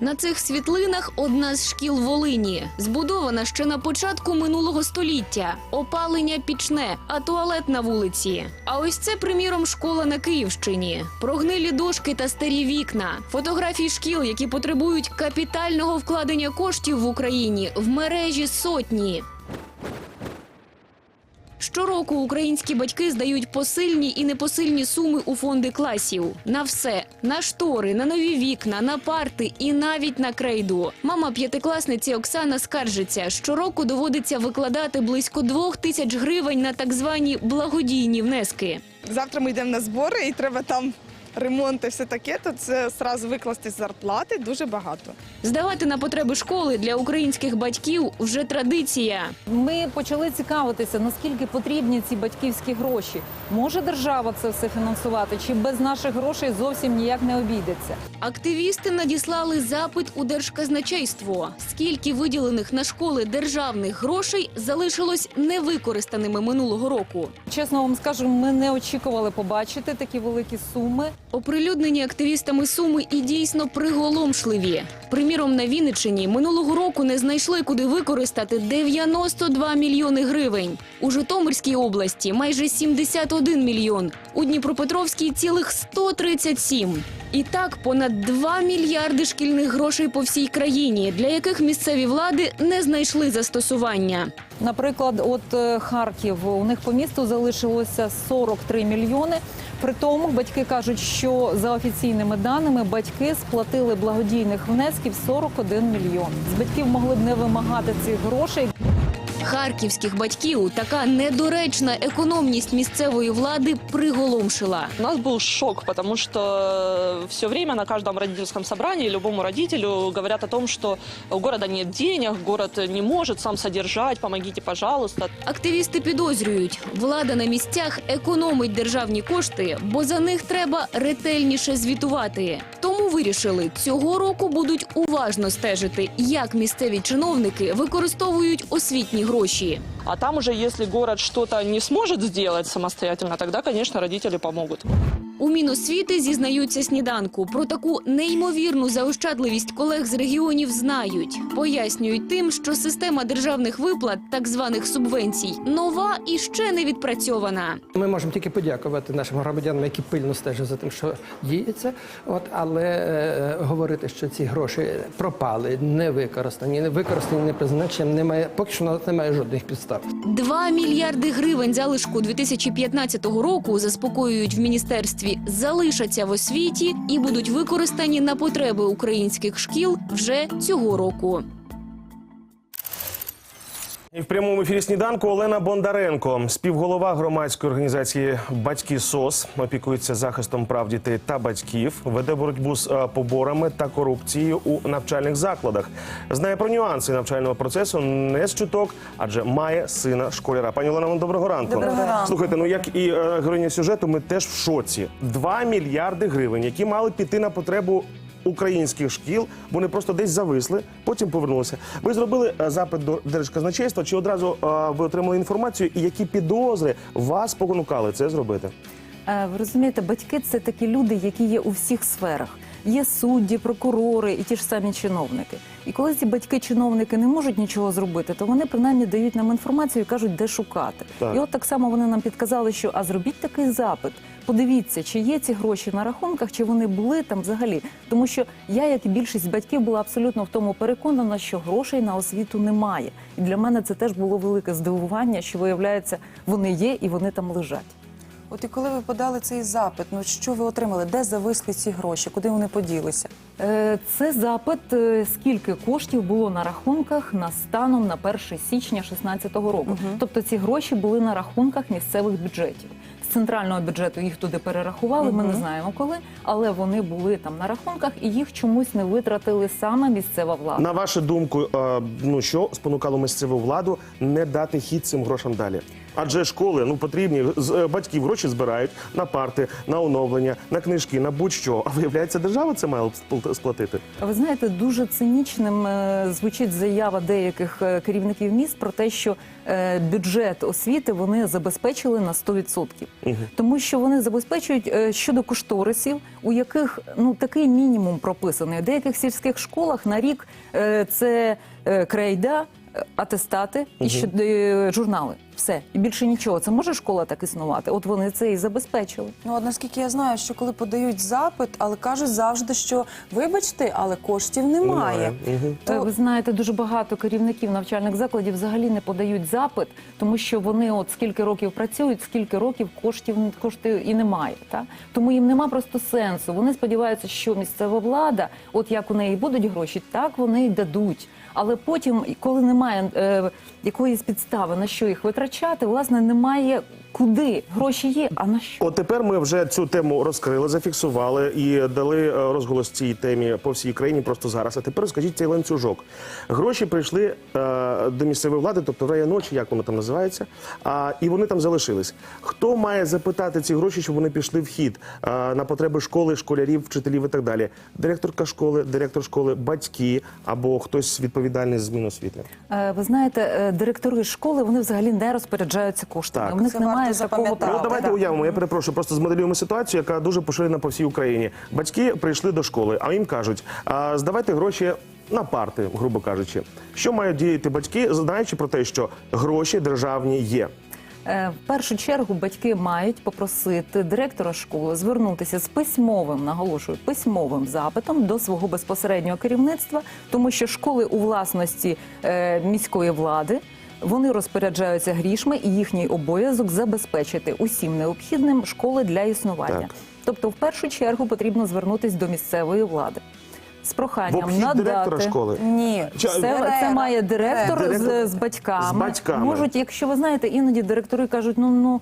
На цих світлинах одна з шкіл Волині, збудована ще на початку минулого століття. Опалення пічне, а туалет на вулиці. А ось це, приміром, школа на Київщині. Прогнилі дошки та старі вікна. Фотографії шкіл, які потребують капітального вкладення коштів в Україні, в мережі сотні. Щороку українські батьки здають посильні і непосильні суми у фонди класів на все: на штори, на нові вікна, на парти і навіть на крейду. Мама п'ятикласниці Оксана скаржиться, щороку доводиться викладати близько двох тисяч гривень на так звані благодійні внески. Завтра ми йдемо на збори і треба там ремонт і все таке, то це зразу викласти з зарплати дуже багато. Здавати на потреби школи для українських батьків вже традиція. Ми почали цікавитися, наскільки потрібні ці батьківські гроші. Може держава це все фінансувати, чи без наших грошей зовсім ніяк не обійдеться? Активісти надіслали запит у держказначейство. Скільки виділених на школи державних грошей залишилось невикористаними минулого року. Чесно вам скажу, ми не очікували побачити такі великі суми. Оприлюднені активістами суми і дійсно приголомшливі. Приміром, на Вінниччині минулого року не знайшли, куди використати 92 мільйони гривень. У Житомирській області майже 71 мільйон. У Дніпропетровській цілих 137. І так понад 2 мільярди шкільних грошей по всій країні, для яких місцеві влади не знайшли застосування. Наприклад, от е, Харків у них по місту залишилося 43 мільйони. При тому батьки кажуть, що за офіційними даними батьки сплатили благодійних внесків 41 мільйон. З батьків могли б не вимагати цих грошей. Харківських батьків така недоречна економність місцевої влади приголомшила. У нас был шок, потому что все время на каждом родительском собрании любому родителю говорят о том, что у города нет денег, город не может сам содержать, помогите, пожалуйста. Активісти підозрюють, влада на місцях економить державні кошти, бо за них треба ретельніше звітувати. Тому вирішили, цього року будуть уважно стежити, як місцеві чиновники використовують освітні гроші. А там уже, если город что-то не сможет сделать самостоятельно, тогда, конечно, родители помогут. У Міносвіти зізнаються сніданку. Про таку неймовірну заощадливість колег з регіонів знають. Пояснюють тим, що система державних виплат, так званих субвенцій, нова і ще не відпрацьована. Ми можемо тільки подякувати нашим громадянам, які пильно стежать за тим, що діється. От але е, говорити, що ці гроші пропали, не використані, не використані не призначенням, немає поки що на немає жодних підстав. 2 мільярди гривень залишку 2015 року заспокоюють в міністерстві, залишаться в освіті і будуть використані на потреби українських шкіл вже цього року. І в прямому ефірі сніданку Олена Бондаренко, співголова громадської організації Батьки СОС, опікується захистом прав дітей та батьків, веде боротьбу з е, поборами та корупцією у навчальних закладах. Знає про нюанси навчального процесу не з чуток, адже має сина школяра. Пані Олена, вам доброго ранку. Доброго ранку. Слухайте, ну як і е, героїня сюжету, ми теж в шоці. 2 мільярди гривень, які мали піти на потребу українських шкіл, вони просто десь зависли, потім повернулися. Ви зробили е, запит до держказначейства, чи одразу е, ви отримали інформацію, і які підозри вас спонукали це зробити? Е, Ви розумієте, батьки це такі люди, які є у всіх сферах. Є судді, прокурори і ті ж самі чиновники. І коли ці батьки-чиновники не можуть нічого зробити, то вони принаймні дають нам інформацію і кажуть, де шукати. Так. І от так само вони нам підказали, що а зробіть такий запит. Подивіться, чи є ці гроші на рахунках, чи вони були там взагалі. Тому що я, як і більшість батьків, була абсолютно в тому переконана, що грошей на освіту немає. І для мене це теж було велике здивування, що виявляється, вони є і вони там лежать. От і коли ви подали цей запит, ну що ви отримали? Де зависли ці гроші? Куди вони поділися? Е, Це запит, е, скільки коштів було на рахунках на станом на 1 січня 2016 року. Тобто ці гроші були на рахунках місцевих бюджетів. З центрального бюджету їх туди перерахували. Ми не знаємо коли, але вони були там на рахунках і їх чомусь не витратили саме місцева влада. На вашу думку, е, ну що спонукало місцеву владу не дати хід цим грошам далі? Адже школи ну потрібні е, батьків гроші збирають на парти, на оновлення, на книжки, на будь-що. А виявляється, держава це має спл- сплатити. Ви знаєте, дуже цинічним е, звучить заява деяких е, керівників міст про те, що бюджет освіти вони забезпечили на 100%. Тому що вони забезпечують щодо кошторисів, у яких ну такий мінімум прописаний. У деяких сільських школах на рік це крейда, атестати і е, журнали. Все і більше нічого. Це може школа так існувати? От вони це і забезпечили. Ну, от наскільки я знаю, що коли подають запит, але кажуть завжди, що вибачте, але коштів немає. Е, То Ви знаєте, дуже багато керівників навчальних закладів взагалі не подають запит, тому що вони от скільки років працюють, скільки років коштів коштів і немає. Та? Тому їм нема просто сенсу. Вони сподіваються, що місцева влада, от як у неї будуть гроші, так вони й дадуть. Але потім, коли немає е, якоїсь підстави на що їх витрачати, власне, немає куди. Гроші є, а на що? От тепер ми вже цю тему розкрили, зафіксували і дали е, розголос цій темі по всій країні просто зараз. А тепер скажіть цей ланцюжок. Гроші прийшли е, до місцевої влади, тобто в чи як воно там називається, а, і вони там залишились. Хто має запитати ці гроші, щоб вони пішли в хід е, на потреби школи, школярів, вчителів і так далі? Директорка школи, директор школи, батьки або хтось відповідальний з Міносвіти? Е, Ви знаєте, е, директори школи вони взагалі не розпоряджаються коштами. Так. У них Це немає варто такого запам'ятати. права. Ну, давайте уявимо, я перепрошую, просто змоделюємо ситуацію, яка дуже поширена по всій Україні. Батьки прийшли до школи, а їм кажуть, а, здавайте гроші на парти, грубо кажучи. Що мають діяти батьки, знаючи про те, що гроші державні є? Е, В першу чергу батьки мають попросити директора школи звернутися з письмовим, наголошую, письмовим запитом до свого безпосереднього керівництва, тому що школи у власності е, міської влади. Вони розпоряджаються грішми, і їхній обов'язок забезпечити усім необхідним школи для існування. Так. Тобто, в першу чергу потрібно звернутися до місцевої влади з В проханням обхід надати директора школи. ні, Чи- це, це має директор, Директор. з, з батьками. З батьками. Можуть, якщо ви знаєте, іноді директори кажуть, ну ну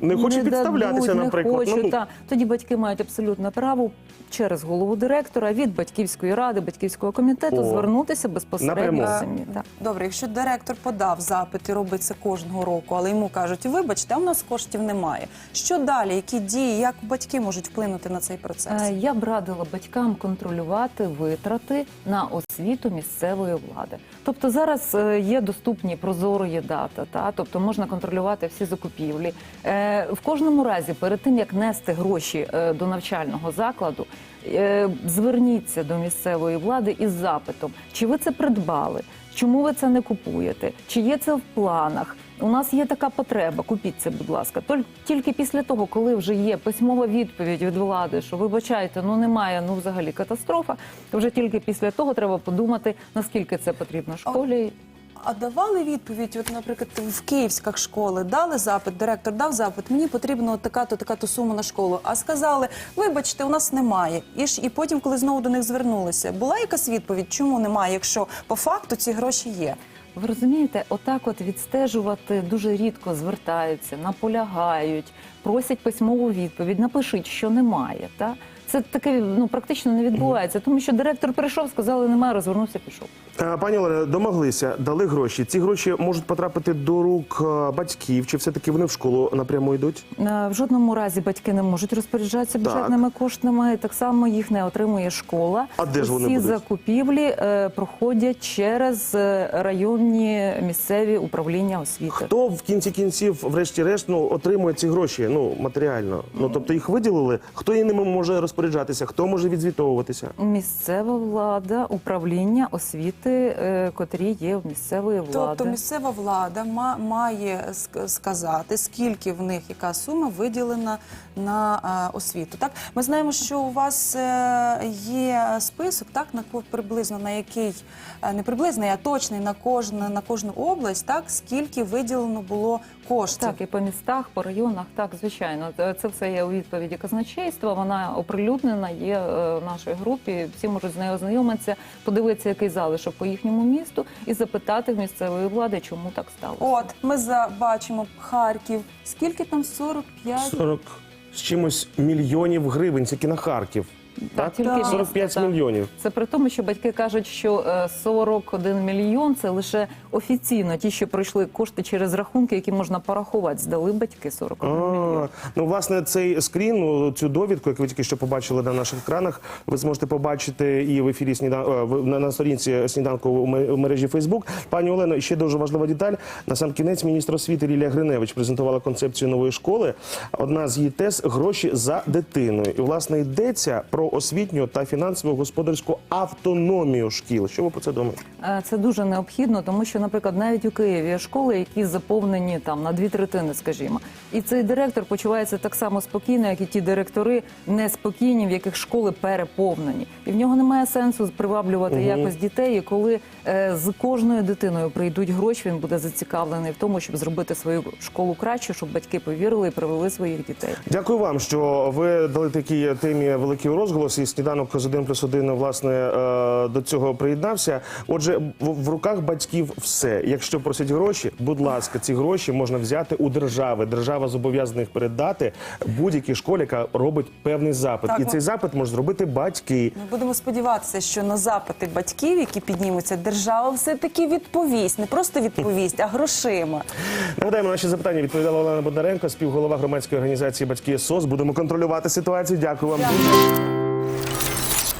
Не хочуть підставлятися, дадуть, наприклад. Не хочуть, Ну, та. Тоді батьки мають абсолютне право через голову директора від батьківської ради, батьківського комітету О, звернутися безпосередньо самі. Так. Добре, якщо директор подав запит і робить це кожного року, але йому кажуть, вибачте, а в нас коштів немає. Що далі? Які дії, як батьки можуть вплинути на цей процес? Е, Я б радила батькам контролювати витрати на освіту місцевої влади. Тобто зараз е, є доступні прозоро є дата, та тобто можна контролювати всі закупівлі. Е, В кожному разі, перед тим як нести гроші е, до навчального закладу. Зверніться до місцевої влади із запитом, чи ви це придбали, чому ви це не купуєте, чи є це в планах. У нас є така потреба, купіть це, будь ласка. Тільки після того, коли вже є письмова відповідь від влади, що вибачайте, ну немає, ну взагалі катастрофа. То вже тільки після того треба подумати, наскільки це потрібно школі. А давали відповідь, от, наприклад, в київських школи дали запит, директор дав запит, мені потрібно така-то, така-то сума на школу. А сказали, вибачте, у нас немає. І ж і потім, коли знову до них звернулися, була якась відповідь, чому немає, якщо по факту ці гроші є. Ви розумієте, отак от відстежувати дуже рідко звертаються, наполягають, просять письмову відповідь, напишіть, що немає. Та? Це таке ну, практично не відбувається, тому що директор прийшов, сказали, немає, розвернувся, пішов. Е, Пані Олено, домоглися, дали гроші. Ці гроші можуть потрапити до рук е, батьків, чи все-таки вони в школу напряму йдуть? Е, В жодному разі батьки не можуть розпоряджатися Так. бюджетними коштами. Так само їх не отримує школа. А де ж вони Всі будуть? закупівлі проходять через районні місцеві управління освіти. Хто в кінці кінців, врешті-решт, ну отримує ці гроші? Ну матеріально. Ну тобто їх виділили. Хто і ними може розпоряджатися? Хто може відзвітовуватися? Місцева влада, управління освіти, е, котрі є в місцевої влади. Тобто місцева влада ма- має ск- сказати, скільки в них яка сума виділена на а, освіту. Так ми знаємо, що у вас е, є список, так на ко- приблизно на який е, не приблизний, а точний на кожну на кожну область, так скільки виділено було коштів. Так, і по містах, по районах, так, звичайно. Це це все є у відповіді казначейства. Вона оприлюднена, є е, в нашій групі. Всі можуть з нею ознайомитися, подивитися, який залишок по їхньому місту, і запитати в місцевої влади, чому так сталося. От ми за бачимо Харків. Скільки там 45? 40 з чимось мільйонів гривень, тільки на Харків. Так? тільки місто, 45 так. мільйонів. Це при тому, що батьки кажуть, що е, 41 мільйон це лише офіційно ті, що пройшли кошти через рахунки, які можна порахувати. Здали батьки 41 мільйон. Ну, власне, цей скрін, ну, цю довідку, яку ви тільки що побачили на наших екранах, ви зможете побачити і в ефірі снідан... е, в- на, на сторінці сніданку у мережі Фейсбук. Пані Олено, ще дуже важлива деталь. На сам кінець міністр освіти Лілія Гриневич презентувала концепцію нової школи. Одна з її тез гроші за дитиною. І власне йдеться про освітню та фінансово господарську автономію шкіл. Що ви про це думаєте? Е, Це дуже необхідно, тому що, наприклад, навіть у Києві є школи, які заповнені там на дві третини, скажімо, і цей директор почувається так само спокійно, як і ті директори неспокійні, в яких школи переповнені, і в нього немає сенсу приваблювати якось дітей. І коли е, з кожною дитиною прийдуть гроші, він буде зацікавлений в тому, щоб зробити свою школу краще, щоб батьки повірили і привели своїх дітей. Дякую вам, що ви дали такій темі великий розголос. І сніданок з 1 плюс 1, власне, е, до цього приєднався. Отже, в, в руках батьків все. Якщо просять гроші, будь ласка, ці гроші можна взяти у держави. Держава зобов'язана їх передати будь-якій школі, яка робить певний запит. Так, І ну- цей запит можуть зробити батьки. Ми будемо сподіватися, що на запити батьків, які піднімуться, держава все-таки відповість, не просто відповість, а грошима. Нагадаємо, наші запитання відповідала Олена Бондаренко, співголова громадської організації Батьки СОС. Будемо контролювати ситуацію. Дякую вам дуже.